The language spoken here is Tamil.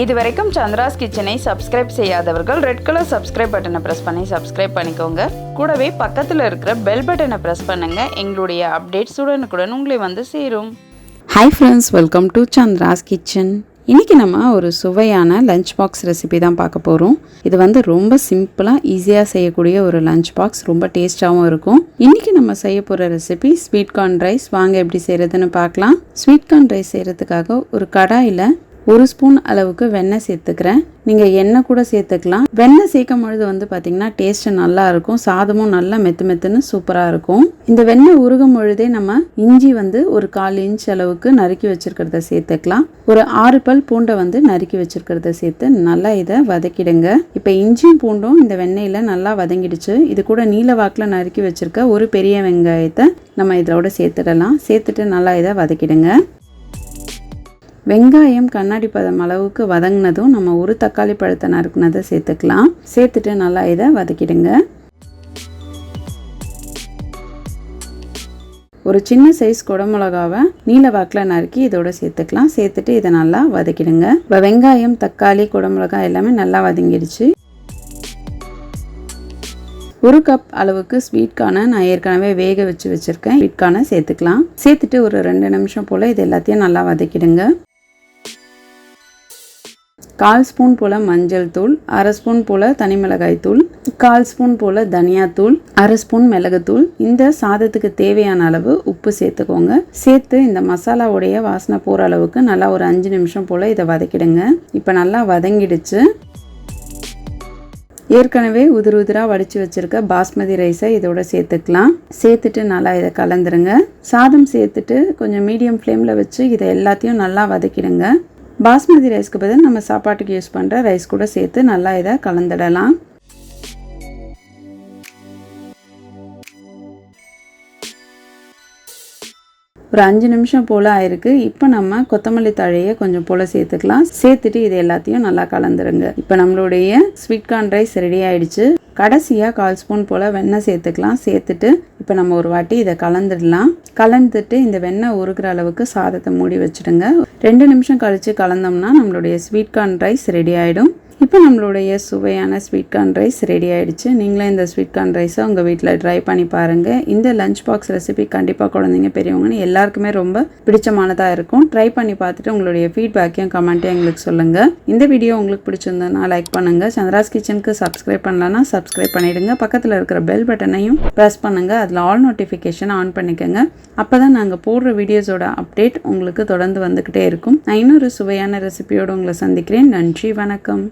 இதுவரைக்கும் சந்திராஸ் கிச்சனை சப்ஸ்கிரைப் செய்யாதவர்கள் ரெட் கலர் சப்ஸ்கிரைப் பட்டனை ப்ரெஸ் பண்ணி சப்ஸ்கிரைப் பண்ணிக்கோங்க. கூடவே பக்கத்தில் இருக்கிற பெல் பட்டனை ப்ரெஸ் பண்ணுங்க. எங்களுடைய அப்டேட்ஸ் உடனுக்குடன் உங்களை வந்து சேரும். Hi friends welcome to Chandras kitchen. இன்றைக்கி நம்ம ஒரு சுவையான லஞ்ச் பாக்ஸ் ரெசிபி தான் பார்க்க போகிறோம் இது வந்து ரொம்ப சிம்பிளாக ஈஸியாக செய்யக்கூடிய ஒரு லஞ்ச் பாக்ஸ் ரொம்ப டேஸ்ட்டாகவும் இருக்கும். இன்றைக்கி நம்ம செய்ய போகிற ரெசிபி ஸ்வீட் கார்ன் ரைஸ் வாங்க எப்படி செய்கிறதுன்னு பார்க்கலாம். ஸ்வீட் கார்ன் ரைஸ் செய்கிறதுக்காக ஒரு கடாயில் ஒரு ஸ்பூன் அளவுக்கு வெண்ணெய் சேர்த்துக்கிறேன். நீங்கள் எண்ணெய் கூட சேர்த்துக்கலாம். வெண்ணெய் சேர்க்கும் பொழுது வந்து பார்த்தீங்கன்னா டேஸ்ட்டு நல்லா இருக்கும். சாதமும் நல்லா மெத்து மெத்துன்னு சூப்பராக இருக்கும். இந்த வெண்ணெய் உருகும் பொழுதே நம்ம இஞ்சி வந்து ஒரு கால் இன்ச் அளவுக்கு நறுக்கி வச்சிருக்கிறத சேர்த்துக்கலாம். ஒரு ஆறு பல் பூண்டை வந்து நறுக்கி வச்சிருக்கிறத சேர்த்து நல்லா இதை வதக்கிடுங்க. இப்போ இஞ்சியும் பூண்டும் இந்த வெண்ணெயில் நல்லா வதங்கிடுச்சு. இது கூட நீல வாக்கில் நறுக்கி வச்சுருக்க ஒரு பெரிய வெங்காயத்தை நம்ம இதோட சேர்த்துடலாம். சேர்த்துட்டு நல்லா இதை வதக்கிடுங்க. வெங்காயம் கண்ணாடி பதம் அளவுக்கு வதங்கினதும் நம்ம ஒரு தக்காளி பழத்தை நறுக்குனதை சேர்த்துக்கலாம். சேர்த்துட்டு நல்லா இதை வதக்கிடுங்க. ஒரு சின்ன சைஸ் குடமிளகாவை நீல வாக்கில் நறுக்கி இதோட சேர்த்துக்கலாம். சேர்த்துட்டு இதை நல்லா வதக்கிடுங்க. இப்போ வெங்காயம் தக்காளி குடமிளகாய் எல்லாமே நல்லா வதங்கிடுச்சு. ஒரு கப் அளவுக்கு ஸ்வீட் நான் ஏற்கனவே வேக வச்சு வச்சுருக்கேன். ஸ்வீட் சேர்த்துக்கலாம். சேர்த்துட்டு ஒரு ரெண்டு நிமிஷம் போல் இது எல்லாத்தையும் நல்லா வதக்கிடுங்க. கால் ஸ்பூன் போல் மஞ்சள் தூள் அரை ஸ்பூன் போல் தனி மிளகாய் தூள் கால் ஸ்பூன் போல் தனியாத்தூள் அரை ஸ்பூன் மிளகுத்தூள் இந்த சாதத்துக்கு தேவையான அளவு உப்பு சேர்த்துக்கோங்க. சேர்த்து இந்த மசாலாவுடைய வாசனை போகிற அளவுக்கு நல்லா ஒரு அஞ்சு நிமிஷம் போல் இதை வதக்கிடுங்க. இப்போ நல்லா வதங்கிடுச்சு. ஏற்கனவே உதிர் உதிராக வடித்து வச்சுருக்க பாஸ்மதி ரைஸை இதோட சேர்த்துக்கலாம். சேர்த்துட்டு நல்லா இதை கலந்துருங்க. சாதம் சேர்த்துட்டு கொஞ்சம் மீடியம் ஃப்ளேமில் வச்சு இதை எல்லாத்தையும் நல்லா வதக்கிடுங்க. பாஸ்மதி ரைஸ்க்கு பதில் நம்ம சாப்பாட்டுக்கு யூஸ் பண்ணுற ரைஸ் கூட சேர்த்து நல்லா இதை கலந்துடலாம். ஒரு அஞ்சு நிமிஷம் போல் ஆயிருக்கு. இப்போ நம்ம கொத்தமல்லி தழையை கொஞ்சம் போல் சேர்த்துக்கலாம். சேர்த்துட்டு இது எல்லாத்தையும் நல்லா கலந்துருங்க. இப்போ நம்மளுடைய ஸ்வீட் கார்ன் ரைஸ் ரெடி ஆயிடுச்சு. கடைசியாக கால் ஸ்பூன் போல் வெண்ணெய் சேர்த்துக்கலாம். சேர்த்துட்டு இப்போ நம்ம ஒரு வாட்டி இதை கலந்துடலாம். கலந்துட்டு இந்த வெண்ணெய் உருகிற அளவுக்கு சாதத்தை மூடி வச்சுடுங்க. ரெண்டு நிமிஷம் கழித்து கலந்தோம்னா நம்மளுடைய ஸ்வீட் கார்ன் ரைஸ் ரெடி ஆகிடும் இப்போ நம்மளுடைய சுவையான ஸ்வீட் கார்ன் ரைஸ் ரெடி ஆகிடுச்சு நீங்களும் இந்த ஸ்வீட் கார்ன் ரைஸை உங்கள் வீட்டில் ட்ரை பண்ணி பாருங்கள் இந்த லஞ்ச் பாக்ஸ் ரெசிபி கண்டிப்பாக குழந்தைங்க பெரியவங்கன்னு எல்லாருக்குமே ரொம்ப பிடிச்சமானதாக இருக்கும். ட்ரை பண்ணி பார்த்துட்டு உங்களுடைய ஃபீட்பேக்கையும் கமெண்ட்டையும் எங்களுக்கு சொல்லுங்கள் இந்த வீடியோ உங்களுக்கு பிடிச்சிருந்ததுன்னா லைக் பண்ணுங்கள் சந்திராஸ் கிச்சனுக்கு சப்ஸ்கிரைப் பண்ணலன்னா சப்ஸ்கிரைப் பண்ணிவிடுங்க பக்கத்தில் இருக்கிற பெல் பட்டனையும் ப்ரெஸ் பண்ணுங்கள் அதில் ஆல் நோட்டிஃபிகேஷன் ஆன் பண்ணிக்கோங்க. அப்போ தான் நாங்கள் போடுற வீடியோஸோட அப்டேட் உங்களுக்கு தொடர்ந்து வந்துக்கிட்டே இருக்கும். நான் இன்னொரு சுவையான ரெசிபியோடு உங்களை சந்திக்கிறேன். நன்றி வணக்கம்.